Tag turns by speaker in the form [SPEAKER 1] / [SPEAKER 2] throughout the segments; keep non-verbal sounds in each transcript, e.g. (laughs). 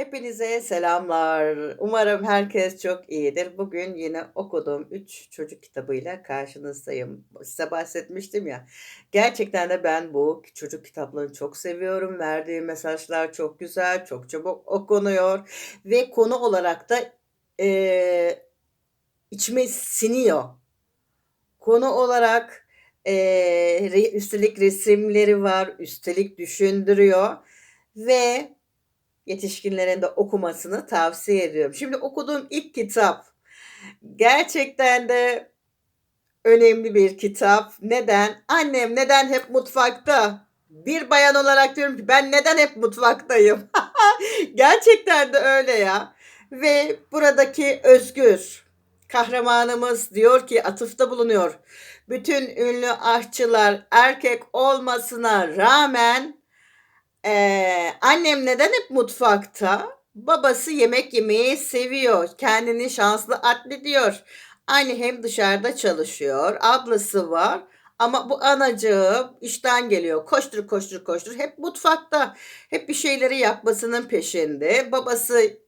[SPEAKER 1] Hepinize selamlar. Umarım herkes çok iyidir. Bugün yine okuduğum 3 çocuk kitabıyla karşınızdayım. Size bahsetmiştim ya. Gerçekten de ben bu çocuk kitaplarını çok seviyorum. Verdiği mesajlar çok güzel, çok çabuk okunuyor ve konu olarak da eee, içime siniyor. Konu olarak re- üstelik resimleri var, üstelik düşündürüyor ve Yetişkinlerin de okumasını tavsiye ediyorum. Şimdi okuduğum ilk kitap gerçekten de önemli bir kitap. Neden? Annem neden hep mutfakta? Bir bayan olarak diyorum ki ben neden hep mutfaktayım? (laughs) Gerçekten de öyle ya. Ve buradaki Özgür kahramanımız diyor ki atıfta bulunuyor. Bütün ünlü aşçılar erkek olmasına rağmen Eee, annem neden hep mutfakta? Babası yemek yemeyi seviyor. Kendini şanslı addediyor. Anne hem dışarıda çalışıyor, ablası var ama bu anacığı işten geliyor. Koştur koştur koştur hep mutfakta. Hep bir şeyleri yapmasının peşinde. Babası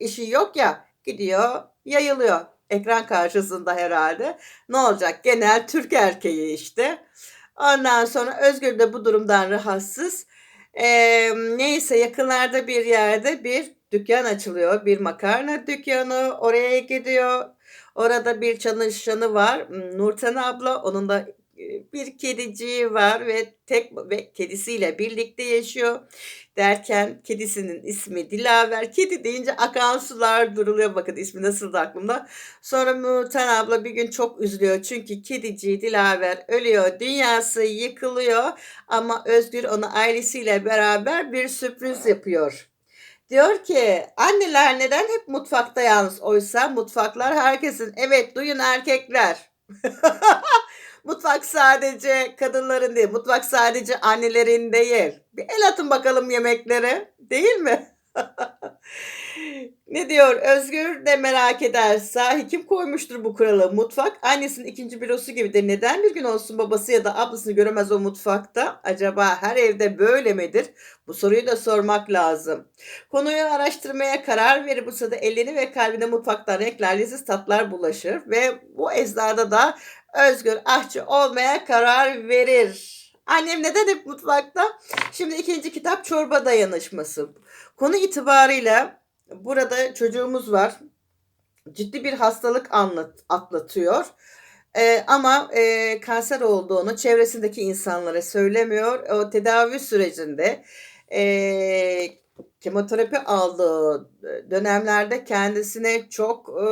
[SPEAKER 1] işi yok ya gidiyor yayılıyor. Ekran karşısında herhalde. Ne olacak? Genel Türk erkeği işte. Ondan sonra Özgür de bu durumdan rahatsız. Emm, neyse yakınlarda bir yerde bir dükkan açılıyor. Bir makarna dükkanı. Oraya gidiyor. Orada bir çalışanı var. Imm, Nurten abla. Onun da, bir kediciği var ve tek ve kedisiyle birlikte yaşıyor. Derken kedisinin ismi Dilaver. Kedi deyince akan sular duruluyor. Bakın ismi nasıldı aklımda. Sonra Nurten abla bir gün çok üzülüyor. Çünkü kediciği Dilaver ölüyor. Dünyası yıkılıyor ama Özgür ona ailesiyle beraber bir sürpriz yapıyor. Diyor ki anneler neden hep mutfakta yalnız? Oysa mutfaklar herkesin. Evet duyun erkekler. (laughs) Mutfak sadece kadınların değil. Mutfak sadece annelerin değil. Bir el atın bakalım yemeklere. Değil mi? (laughs) Ne diyor? Özgür de merak eder. Sahi kim koymuştur bu kuralı? Mutfak annesinin ikinci bürosu gibidir. Neden bir gün olsun babası ya da ablasını göremez o mutfakta? Acaba her evde böyle midir? Bu soruyu da sormak lazım. Konuyu araştırmaya karar verip bu sırada elleri ve kalbine mutfaktan renkler, leziz tatlar bulaşır ve bu esnada da Özgür aşçı olmaya karar verir. Annem neden hep mutfakta? Şimdi ikinci kitap Çorba Dayanışması. Konu itibarıyla burada çocuğumuz var. Ciddi bir hastalık anlat, atlatıyor. Ee, ama e, kanser olduğunu çevresindeki insanlara söylemiyor. O tedavi sürecinde e, kemoterapi aldığı dönemlerde kendisine çok e,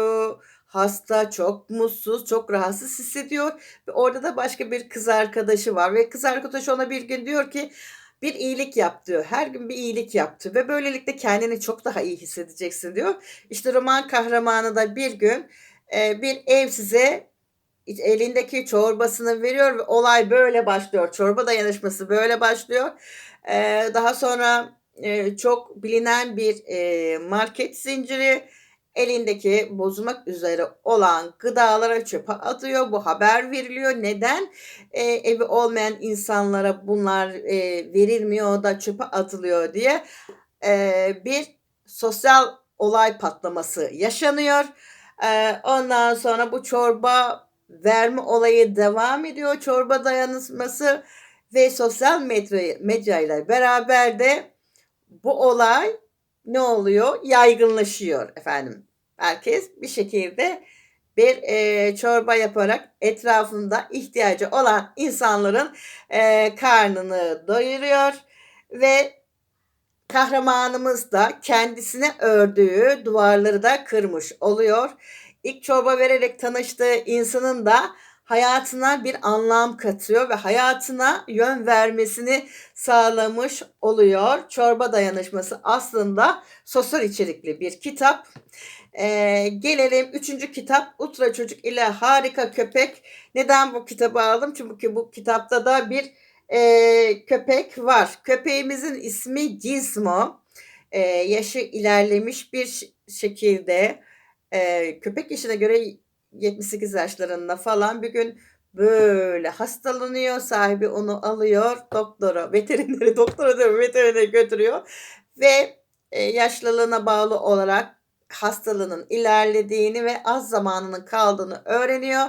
[SPEAKER 1] hasta, çok mutsuz, çok rahatsız hissediyor. Ve orada da başka bir kız arkadaşı var ve kız arkadaşı ona bir gün diyor ki bir iyilik yap diyor. Her gün bir iyilik yaptı ve böylelikle kendini çok daha iyi hissedeceksin diyor. İşte roman kahramanı da bir gün e, bir ev size elindeki çorbasını veriyor ve olay böyle başlıyor. Çorba dayanışması böyle başlıyor. E, daha sonra e, çok bilinen bir market zinciri elindeki bozulmak üzere olan gıdalara çöpe atıyor. Bu haber veriliyor. Neden? E, evi olmayan insanlara bunlar e, verilmiyor da çöpe atılıyor diye e, bir sosyal olay patlaması yaşanıyor. E, ondan sonra bu çorba verme olayı devam ediyor. Çorba dayanışması ve sosyal medya, medya ile beraber de bu olay ne oluyor? Yaygınlaşıyor efendim. Herkes bir şekilde bir e, çorba yaparak etrafında ihtiyacı olan insanların e, karnını doyuruyor ve kahramanımız da kendisine ördüğü duvarları da kırmış oluyor. İlk çorba vererek tanıştığı insanın da hayatına bir anlam katıyor ve hayatına yön vermesini sağlamış oluyor. Çorba Dayanışması aslında sosyal içerikli bir kitap. Ee, gelelim üçüncü kitap Ultra Çocuk ile Harika Köpek. Neden bu kitabı aldım? Çünkü bu kitapta da bir e, köpek var. Köpeğimizin ismi Gizmo. Ee, yaşı ilerlemiş bir şekilde e, köpek yaşına göre 78 yaşlarında falan bir gün böyle hastalanıyor. Sahibi onu alıyor doktora, veterineri (laughs) doktora diyorum veterinere götürüyor ve eee, yaşlılığına bağlı olarak hastalığının ilerlediğini ve az zamanının kaldığını öğreniyor.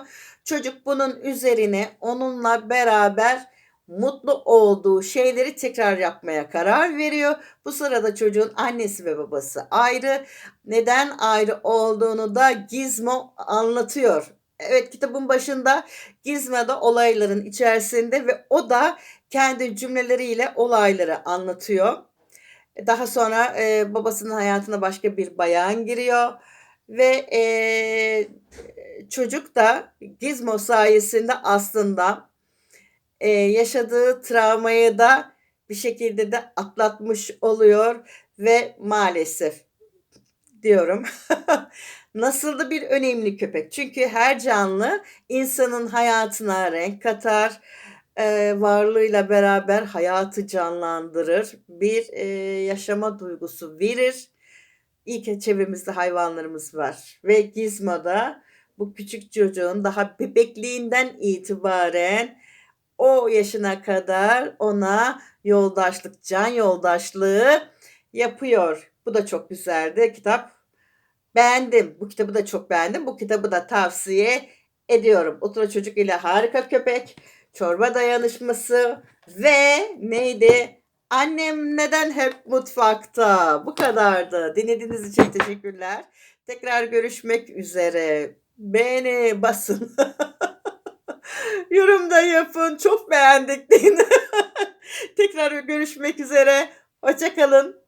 [SPEAKER 1] Çocuk bunun üzerine onunla beraber mutlu olduğu şeyleri tekrar yapmaya karar veriyor. Bu sırada çocuğun annesi ve babası ayrı. Neden ayrı olduğunu da Gizmo anlatıyor. Evet, kitabın başında Gizmo da olayların içerisinde ve o da kendi cümleleriyle olayları anlatıyor. E, daha sonra, eee, babasının hayatına başka bir bayan giriyor ve, eee, çocuk da Gizmo sayesinde aslında, eee, yaşadığı travmayı da bir şekilde de atlatmış oluyor ve maalesef diyorum. (laughs) Nasıl da bir önemli köpek. Çünkü her canlı insanın hayatına renk katar, eee, varlığıyla beraber hayatı canlandırır, bir, eee, yaşama duygusu verir. İyi ki çevremizde hayvanlarımız var ve Gizmo da bu küçük çocuğun daha bebekliğinden itibaren o yaşına kadar ona yoldaşlık, can yoldaşlığı yapıyor. Bu da çok güzeldi. Kitap beğendim. Bu kitabı da çok beğendim. Bu kitabı da tavsiye ediyorum. Ultra Çocuk ile Harika Köpek, Çorba Dayanışması ve neydi? Annem neden hep mutfakta? Bu kadardı. Dinlediğiniz için teşekkürler. Tekrar görüşmek üzere. Beğeni basın. (laughs) Yorum da yapın. Çok beğendik. (laughs) Tekrar görüşmek üzere. Hoşça kalın.